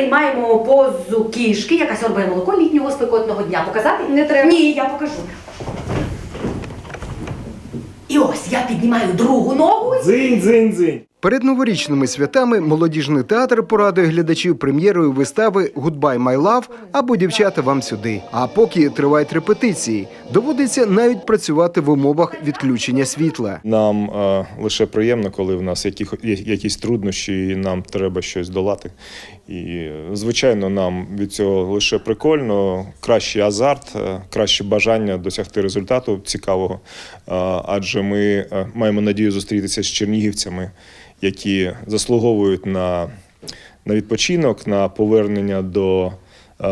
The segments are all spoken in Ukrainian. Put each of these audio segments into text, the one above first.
приймаємо позу кішки, яка сьорбає молоко літнього спекотного дня. Показати? Не треба. Ні, я покажу. І ось я піднімаю другу ногу. Дзинь, дзинь, дзинь. Перед новорічними святами молодіжний театр порадує глядачів прем'єрою вистави «Goodbye, my love» або «Дівчата вам сюди». А поки тривають репетиції, доводиться навіть працювати в умовах відключення світла. Нам е, лише приємно, коли в нас є- якісь труднощі, і нам треба щось долати. І, звичайно, нам від цього лише прикольно, кращий азарт, е, краще бажання досягти результату цікавого. Е, адже ми е, маємо надію зустрітися з чернігівцями, які заслуговують на, на відпочинок, на повернення до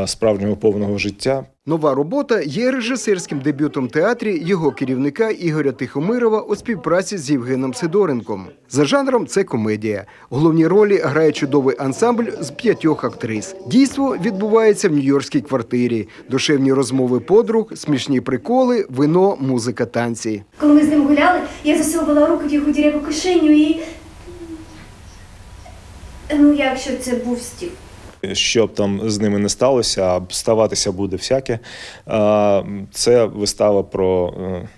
справжнього повного життя. Нова робота є режисерським дебютом театрі його керівника Ігоря Тихомирова у співпраці з Євгеном Сидоренком. За жанром це комедія. Головні ролі грає чудовий ансамбль з п'ятьох актрис. Дійство відбувається в нью-йоркській квартирі. Душевні розмови подруг, смішні приколи, вино, музика, танці. Коли ми з ним гуляли, я засовувала руку в його діряву кишеню і. Ну, якщо це був стів. Що б там з ними не сталося, а ставатися буде всяке. Це вистава про. е,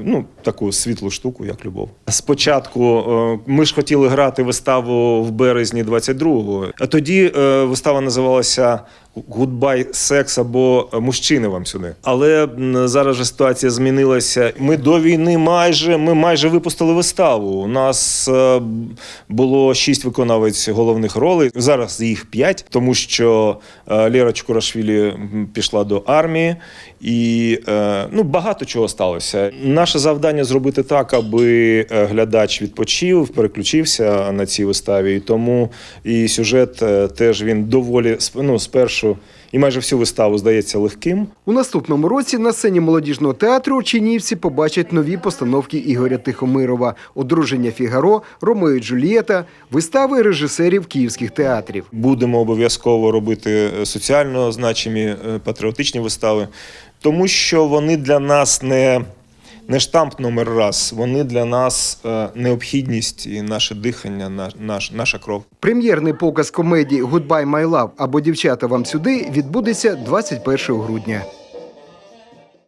Ну, таку світлу штуку, як любов. Спочатку е, ми ж хотіли грати виставу в березні 22-го, а тоді е, вистава називалася Гудбай секс або мужчини вам сюди. Але зараз же ситуація змінилася. Ми до війни майже ми майже випустили виставу. У нас е, було шість виконавець головних ролей. Зараз їх п'ять, тому що е, Лера Чкурашвілі м, пішла до армії, і е, ну багато чого сталося. Наше завдання зробити так, аби е, глядач відпочив, переключився на цій виставі. І тому і сюжет е, теж він доволі ну, спершу і майже всю виставу здається легким. У наступному році на сцені молодіжного театру чинівці побачать нові постановки Ігоря Тихомирова, одруження Фігаро, Ромео і Джульєта, вистави режисерів київських театрів. Будемо обов'язково робити е, соціально значимі е, патріотичні вистави, тому що вони для нас не, не штамп номер раз, вони для нас е, необхідність і наше дихання, наш, наш, наша кров. Прем'єрний показ комедії «Goodbye, my love» або «Дівчата вам сюди» відбудеться 21 грудня.